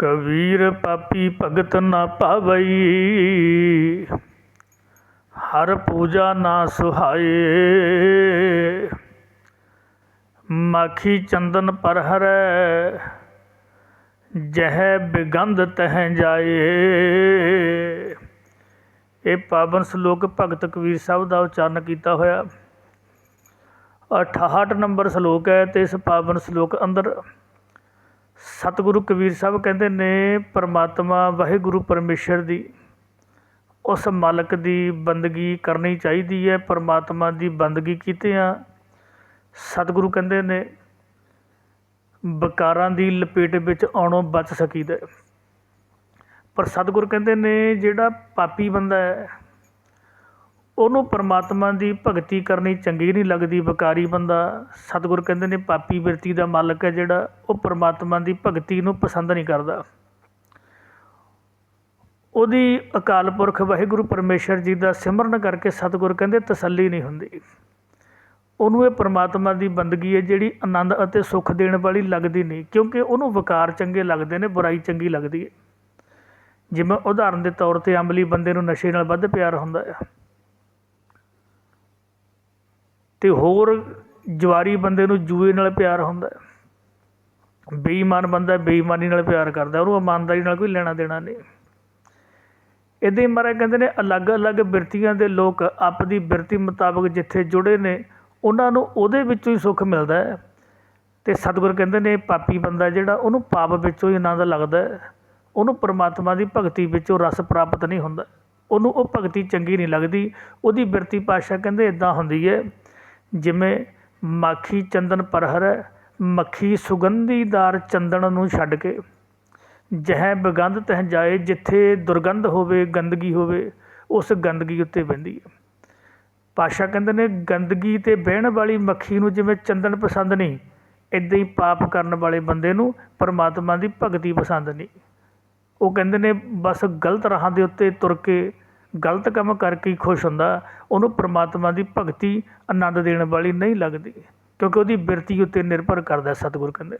ਕਬੀਰ ਪਾਪੀ ਭਗਤ ਨਾ ਪਾਵਈ। ਹਰ ਪੂਜਾ ਨਾ ਸੁਹਾਏ। ਮਾਖੀ ਚੰਦਨ ਪਰ ਹਰੈ, ਜਹ ਬਿਗੰਧ ਤਹ ਜਾਏ। ਇਹ ਪਾਵਨ ਸ਼ਲੋਕ ਭਗਤ ਕਬੀਰ ਸਾਹਿਬ ਦਾ ਉਚਾਰਨ ਕੀਤਾ ਹੋਇਆ। 68 ਨੰਬਰ ਸ਼ਲੋਕ ਹੈ ਤੇ ਇਸ ਪਾਵਨ ਸ਼ਲੋਕ ਅੰਦਰ ਸਤਿਗੁਰੂ ਕਬੀਰ ਸਾਹਿਬ ਕਹਿੰਦੇ ਨੇ, ਪਰਮਾਤਮਾ ਵਾਹਿਗੁਰੂ ਪਰਮੇਸ਼ਰ ਦੀ, ਉਸ ਮਾਲਕ ਦੀ ਬੰਦਗੀ ਕਰਨੀ ਚਾਹੀਦੀ ਹੈ ਪਰਮਾਤਮਾ ਦੀ ਬੰਦਗੀ ਕੀਤਿਆਂ ਸਤਿਗੁਰੂ ਕਹਿੰਦੇ ਨੇ ਬਕਾਰਾਂ ਦੀ ਲਪੇਟ ਵਿੱਚ ਆਉਣੋਂ ਬਚ ਸਕੀਦਾ ਹੈ। ਪਰ ਸਤਿਗੁਰ ਕਹਿੰਦੇ ਨੇ, ਜਿਹੜਾ ਪਾਪੀ ਬੰਦਾ ਹੈ ਉਹਨੂੰ ਪਰਮਾਤਮਾ ਦੀ ਭਗਤੀ ਕਰਨੀ ਚੰਗੀ ਨਹੀਂ ਲੱਗਦੀ। ਬਕਾਰੀ ਬੰਦਾ, ਸਤਿਗੁਰ ਕਹਿੰਦੇ ਨੇ, ਪਾਪੀ ਬਿਰਤੀ ਦਾ ਮਾਲਕ ਹੈ ਜਿਹੜਾ, ਉਹ ਪਰਮਾਤਮਾ ਦੀ ਭਗਤੀ ਨੂੰ ਪਸੰਦ ਨਹੀਂ ਕਰਦਾ। ਉਹਦੀ ਅਕਾਲ ਪੁਰਖ ਵਾਹਿਗੁਰੂ ਪਰਮੇਸ਼ਰ ਜੀ ਦਾ ਸਿਮਰਨ ਕਰਕੇ ਸਤਿਗੁਰ ਕਹਿੰਦੇ, ਤਸੱਲੀ ਨਹੀਂ ਹੁੰਦੀ। ਉਹਨੂੰ ਇਹ ਪਰਮਾਤਮਾ ਦੀ ਬੰਦਗੀ ਹੈ ਜਿਹੜੀ ਆਨੰਦ ਅਤੇ ਸੁੱਖ ਦੇਣ ਵਾਲੀ ਲੱਗਦੀ ਨਹੀਂ, ਕਿਉਂਕਿ ਉਹਨੂੰ ਵਿਕਾਰ ਚੰਗੇ ਲੱਗਦੇ ਨੇ, ਬੁਰਾਈ ਚੰਗੀ ਲੱਗਦੀ ਹੈ। ਜਿਵੇਂ ਉਦਾਹਰਨ ਦੇ ਤੌਰ ਤੇ ਅਮਲੀ ਬੰਦੇ ਨੂੰ ਨਸ਼ੇ ਨਾਲ ਵੱਧ ਪਿਆਰ ਹੁੰਦਾ ਹੈ। ਅਤੇ ਹੋਰ ਜਵਾਰੀ ਬੰਦੇ ਨੂੰ ਜੂਏ ਨਾਲ ਪਿਆਰ ਹੁੰਦਾ ਬੇਈਮਾਨ ਬੰਦਾ ਬੇਈਮਾਨੀ ਨਾਲ ਪਿਆਰ ਕਰਦਾ ਉਹਨੂੰ ਇਮਾਨਦਾਰੀ ਨਾਲ ਕੋਈ ਲੈਣਾ ਦੇਣਾ ਨਹੀਂ। ਇਹਦੇ ਮਹਾਰਾਜ ਕਹਿੰਦੇ ਨੇ, ਅਲੱਗ-ਅਲੱਗ ਬਿਰਤੀਆਂ ਦੇ ਲੋਕ ਆਪਦੀ ਬਿਰਤੀ ਮੁਤਾਬਕ ਜਿੱਥੇ ਜੁੜੇ ਨੇ, ਉਹਨਾਂ ਨੂੰ ਉਹਦੇ ਵਿੱਚੋਂ ਹੀ ਸੁੱਖ ਮਿਲਦਾ ਹੈ। ਤੇ ਸਤਿਗੁਰ ਕਹਿੰਦੇ ਨੇ, ਪਾਪੀ ਬੰਦਾ ਜਿਹੜਾ, ਉਹਨੂੰ ਪਾਪ ਵਿੱਚੋਂ ਹੀ ਆਨੰਦ ਲੱਗਦਾ ਉਹਨੂੰ ਪਰਮਾਤਮਾ ਦੀ ਭਗਤੀ ਵਿੱਚੋਂ ਰਸ ਪ੍ਰਾਪਤ ਨਹੀਂ ਹੁੰਦਾ। ਉਹਨੂੰ ਉਹ ਭਗਤੀ ਚੰਗੀ ਨਹੀਂ ਲੱਗਦੀ। ਉਹਦੀ ਬਿਰਤੀ ਪਾਸ਼ਾ ਕਹਿੰਦੇ, ਇਦਾਂ ਹੁੰਦੀ ਹੈ ਜਿਵੇਂ ਮਾਖੀ ਚੰਦਨ ਪਰਹਰ ਹੈ, ਮੱਖੀ ਸੁਗੰਧੀਦਾਰ ਚੰਦਨ ਨੂੰ ਛੱਡ ਕੇ। ਜਹ ਬਗੰਧ ਤਹ ਜਾਏ, ਜਿੱਥੇ ਦੁਰਗੰਧ ਹੋਵੇ, ਗੰਦਗੀ ਹੋਵੇ, ਉਸ ਗੰਦਗੀ ਉੱਤੇ ਬਹਿੰਦੀ ਹੈ। ਪਾਸ਼ਾ ਕਹਿੰਦੇ ਨੇ, ਗੰਦਗੀ ਤੇ ਬਹਿਣ ਵਾਲੀ ਮੱਖੀ ਨੂੰ ਜਿਵੇਂ ਚੰਦਨ ਪਸੰਦ ਨਹੀਂ ਇਦਾਂ ਹੀ ਪਾਪ ਕਰਨ ਵਾਲੇ ਬੰਦੇ ਨੂੰ ਪਰਮਾਤਮਾ ਦੀ ਭਗਤੀ ਪਸੰਦ ਨਹੀਂ। ਉਹ ਕਹਿੰਦੇ ਨੇ, ਬਸ ਗਲਤ ਰਾਹਾਂ ਦੇ ਉੱਤੇ ਤੁਰ ਕੇ ਗਲਤ ਕੰਮ ਕਰਕੇ ਹੀ ਖੁਸ਼ ਹੁੰਦਾ, ਉਹਨੂੰ ਪਰਮਾਤਮਾ ਦੀ ਭਗਤੀ ਆਨੰਦ ਦੇਣ ਵਾਲੀ ਨਹੀਂ ਲੱਗਦੀ, ਕਿਉਂਕਿ ਉਹਦੀ ਬਿਰਤੀ ਉੱਤੇ ਨਿਰਭਰ ਕਰਦਾ ਸਤਿਗੁਰ ਕਹਿੰਦੇ